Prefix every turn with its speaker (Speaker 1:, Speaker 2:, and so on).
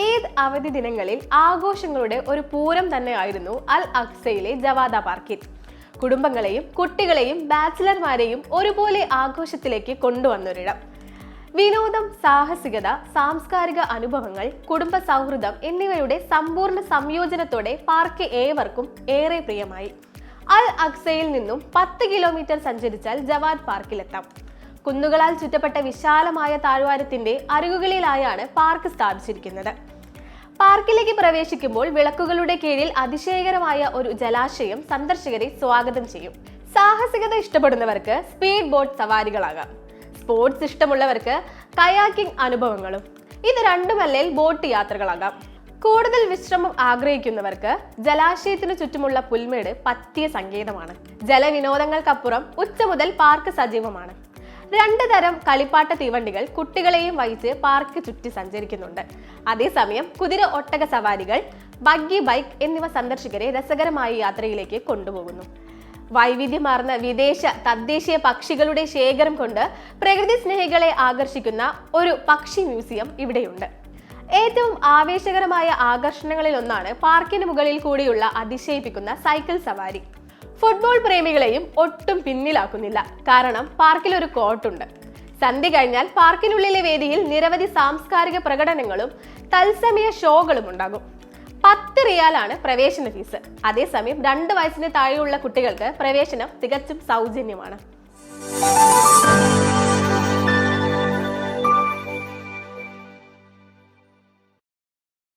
Speaker 1: ഈദ് അവധി ദിനങ്ങളിൽ ആഘോഷങ്ങളുടെ ഒരു പൂരം തന്നെയായിരുന്നു അൽ അക്സയിലെ ജവാദ പാർക്കിൽ. കുടുംബങ്ങളെയും കുട്ടികളെയും ബാച്ചിലർമാരെയും ഒരുപോലെ ആഘോഷത്തിലേക്ക് കൊണ്ടുവന്നൊരിടം. വിനോദം സാഹസികത സാംസ്കാരിക അനുഭവങ്ങൾ കുടുംബ സൗഹൃദം എന്നിവയുടെ സമ്പൂർണ സംയോജനത്തോടെ പാർക്ക് ഏവർക്കും ഏറെ പ്രിയമായി. അൽ അക്സയിൽ നിന്നും പത്ത് കിലോമീറ്റർ സഞ്ചരിച്ചാൽ ജവാദ് പാർക്കിലെത്താം. കുന്നുകളാൽ ചുറ്റപ്പെട്ട വിശാലമായ താഴ്വാരത്തിന്റെ അരികുകളിലായാണ് പാർക്ക് സ്ഥാപിച്ചിരിക്കുന്നത്. പാർക്കിലേക്ക് പ്രവേശിക്കുമ്പോൾ വിളക്കുകളുടെ കീഴിൽ അതിശയകരമായ ഒരു ജലാശയം സന്ദർശകരെ സ്വാഗതം ചെയ്യും. സാഹസികത ഇഷ്ടപ്പെടുന്നവർക്ക് സ്പീഡ് ബോട്ട് സവാരികളാകാം. സ്പോർട്സ് ഇഷ്ടമുള്ളവർക്ക് കയാക്കിംഗ് അനുഭവങ്ങളും. ഇത് രണ്ടുമല്ലേൽ ബോട്ട് യാത്രകളാകാം. കൂടുതൽ വിശ്രമം ആഗ്രഹിക്കുന്നവർക്ക് ജലാശയത്തിനു ചുറ്റുമുള്ള പുൽമേട് പറ്റിയ സങ്കേതമാണ്. ജലവിനോദങ്ങൾക്കപ്പുറം ഉച്ച മുതൽ പാർക്ക് സജീവമാണ്. രണ്ട് തരം കളിപ്പാട്ട തീവണ്ടികൾ കുട്ടികളെയും വഹിച്ച് പാർക്ക് ചുറ്റി സഞ്ചരിക്കുന്നുണ്ട്. അതേസമയം കുതിര ഒട്ടക സവാരികൾ ബഗ്ഗി ബൈക്ക് എന്നിവ സന്ദർശകരെ രസകരമായ യാത്രയിലേക്ക് കൊണ്ടുപോകുന്നു. വൈവിധ്യമാർന്ന വിദേശ തദ്ദേശീയ പക്ഷികളുടെ ശേഖരം കൊണ്ട് പ്രകൃതി സ്നേഹികളെ ആകർഷിക്കുന്ന ഒരു പക്ഷി മ്യൂസിയം ഇവിടെയുണ്ട്. ഏറ്റവും ആവേശകരമായ ആകർഷണങ്ങളിൽ ഒന്നാണ് പാർക്കിന് മുകളിൽ കൂടിയുള്ള അതിശയിപ്പിക്കുന്ന സൈക്കിൾ സവാരി. ഫുട്ബോൾ പ്രേമികളെയും ഒട്ടും പിന്നിലാക്കുന്നില്ല. കാരണം പാർക്കിൽ ഒരു കോർട്ടുണ്ട്. സന്ധ്യ കഴിഞ്ഞാൽ പാർക്കിനുള്ളിലെ വേദിയിൽ നിരവധി സാംസ്കാരിക പ്രകടനങ്ങളും തത്സമയ ഷോകളും ഉണ്ടാകും. പത്ത് റിയാലാണ് പ്രവേശന ഫീസ്. അതേസമയം രണ്ട് വയസ്സിന് താഴെയുള്ള കുട്ടികൾക്ക് പ്രവേശനം തികച്ചും സൗജന്യമാണ്.